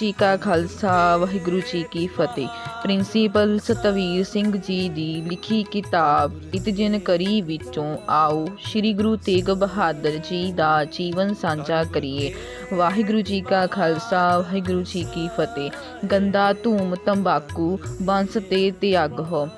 ਜੀ ਕਾ ਖਾਲਸਾ, ਵਾਹਿਗੁਰੂ ਜੀ ਕੀ ਫਤਿਹ। ਪ੍ਰਿੰਸੀਪਲ ਸਤਵੀਰ ਸਿੰਘ ਜੀ ਦੀ ਲਿਖੀ ਕਿਤਾਬ ਇਤਜਨ ਕਰੀ ਵਿੱਚੋਂ ਆਓ, ਸ੍ਰੀ ਗੁਰੂ ਤੇਗ ਬਹਾਦਰ ਜੀ ਦਾ ਜੀਵਨ ਸਾਂਝਾ ਕਰੀਏ। ਵਾਹਿਗੁਰੂ ਜੀ ਕਾ ਖਾਲਸਾ, ਵਾਹਿਗੁਰੂ ਜੀ ਕੀ ਫਤਿਹ। ਗੰਦਾ ਧੂਮ, ਤੰਬਾਕੂ, ਬੰਸ ਤੇ ਤਿਆਗ ਹੋ।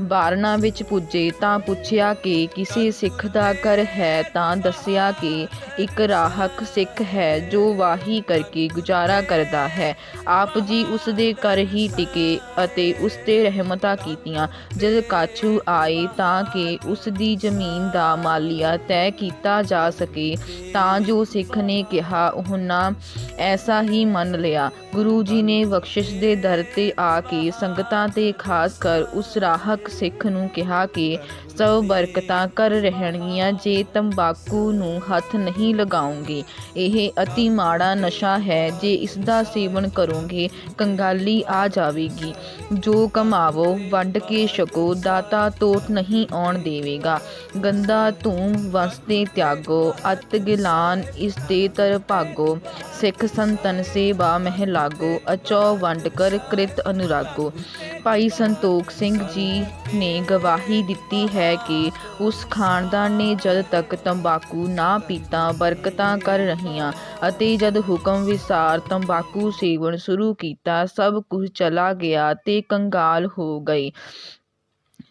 ਬਾਰਨਾ ਵਿੱਚ ਪੁੱਜੇ ਤਾਂ ਪੁੱਛਿਆ ਕਿ ਕਿਸੇ ਸਿੱਖ ਦਾ ਘਰ ਹੈ ਤਾਂ ਦੱਸਿਆ ਕਿ ਇੱਕ ਰਾਹਕ ਸਿੱਖ ਹੈ ਜੋ ਵਾਹੀ ਕਰਕੇ ਗੁਜ਼ਾਰਾ ਕਰਦਾ ਹੈ। ਆਪ ਜੀ ਉਸ ਦੇ ਘਰ ਹੀ ਟਿਕੇ ਅਤੇ ਉਸ ਤੇ ਰਹਿਮਤਾਂ ਕੀਤੀਆਂ। ਜਦ ਕਾਛੂ ਆਏ ਤਾਂ ਕਿ ਉਸ ਦੀ ਜ਼ਮੀਨ ਦਾ ਮਾਲੀਆ ਤੈਅ ਕੀਤਾ ਜਾ ਸਕੇ, ਤਾਂ ਜੋ ਸਿੱਖ ਨੇ ਕਿਹਾ, ਉਹਨਾਂ ਐਸਾ ਹੀ ਮੰਨ ਲਿਆ। ਗੁਰੂ ਜੀ ਨੇ ਬਖਸ਼ਿਸ਼ ਦੇ ਦਰ ਤੇ ਆ ਕੇ ਸੰਗਤਾਂ ਤੇ ਖਾਸ ਕਰ ਉਸ ਰਾਹਕ ਸਿੱਖ ਨੂੰ ਕਿਹਾ ਕਿ ਸਭ ਬਰਕਤਾਂ ਕਰ ਰਹਿਣਗੀਆਂ ਜੇ ਤੰਬਾਕੂ ਨੂੰ ਹੱਥ ਨਹੀਂ ਲਗਾਉਂਗੇ। ਇਹ ਅਤੀ ਮਾੜਾ ਨਸ਼ਾ ਹੈ, ਜੇ ਇਸ ਦਾ ਸੇਵਨ ਕਰੋਗੇ, ਕੰਗਾਲੀ ਆ ਜਾਵੇਗੀ। ਜੋ ਕਮਾਵੋ, ਵੰਡ ਕੇ ਛਕੋ, ਦਾਤਾ ਤੋਟ ਨਹੀਂ ਆਉਣ ਦੇਵੇਗਾ। ਗੰਦਾ ਧੂਮ ਵਸਤੇ ਤਿਆਗੋ, ਅਤ ਗਿਲਾਨ ਇਸ ਤੇ ਤਰ ਭਾਗੋ। ਸਿੱਖ ਸੰਤਨ ਸੇਵਾ ਮਹਿ ਲਾਗੋ ਅਚੋ ਵੰਡ ਕਰ ਕ੍ਰਿਤ ਅਨੁਰਾਗੋ। ਭਾਈ ਸੰਤੋਖ ਸਿੰਘ ਜੀ ਨੇ ਗਵਾਹੀ ਦਿੱਤੀ ਹੈ ਕਿ ਉਸ ਖਾਨਦਾਨ ਨੇ ਜਦ ਤੱਕ ਤੰਬਾਕੂ ਨਾ ਪੀਤਾ, ਬਰਕਤਾਂ ਕਰ ਰਹੀਆਂ ਅਤੇ ਜਦ ਹੁਕਮ ਵਿਸਾਰ ਤੰਬਾਕੂ ਸੇਵਨ ਸ਼ੁਰੂ ਕੀਤਾ, ਸਭ ਕੁਝ ਚਲਾ ਗਿਆ ਤੇ ਕੰਗਾਲ ਹੋ ਗਏ।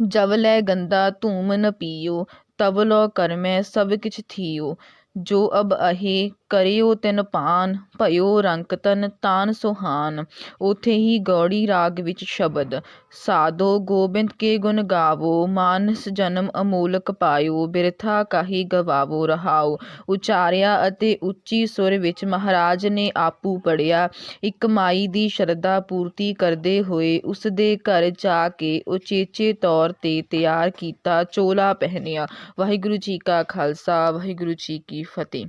ਜਬ ਲੈ ਗੰਦਾ ਧੂਮ ਨ ਪੀਓ, ਤਬ ਲੋ ਕਰਮੈ ਸਭ ਕਿਛ ਥੀਓ। ਜੋ ਅਬ ਅਹੇ ਕਰਿਓ ਤਿਨ ਪਾਨ, ਭਇਓ ਰੰਕ ਤਨ ਤਾਨ ਸੁਹਾਨ। ਉਥੇ ਹੀ ਗੌੜੀ ਰਾਗ ਵਿੱਚ ਸ਼ਬਦ, ਸਾਧੋ ਗੋਬਿੰਦ ਕੇ ਗੁਣ ਗਾਵੋ, ਮਾਨਸ ਜਨਮ ਅਮੋਲਕ ਪਾਇਓ, ਬਿਰਥਾ ਕਾਹੀ ਗਵਾਵੋ, ਰਹਾਓ। ਉਚਾਰਿਆ ਅਤੇ ਉੱਚੀ ਸੁਰ ਵਿੱਚ ਮਹਾਰਾਜ ਨੇ ਆਪੂ ਪੜਿਆ ਇੱਕ ਮਾਈ ਦੀ ਸ਼ਰਧਾ ਪੂਰਤੀ ਕਰਦੇ ਹੋਏ ਉਸ ਦੇ ਘਰ ਜਾ ਕੇ ਉਚੇਚੇ ਤੌਰ ਤੇ ਤਿਆਰ ਕੀਤਾ ਚੋਲਾ ਪਹਿਨਿਆ। ਵਾਹਿਗੁਰੂ ਜੀ ਕਾ ਖਾਲਸਾ, ਵਾਹਿਗੁਰੂ ਜੀ ਕੀ ਫਤਿਹ।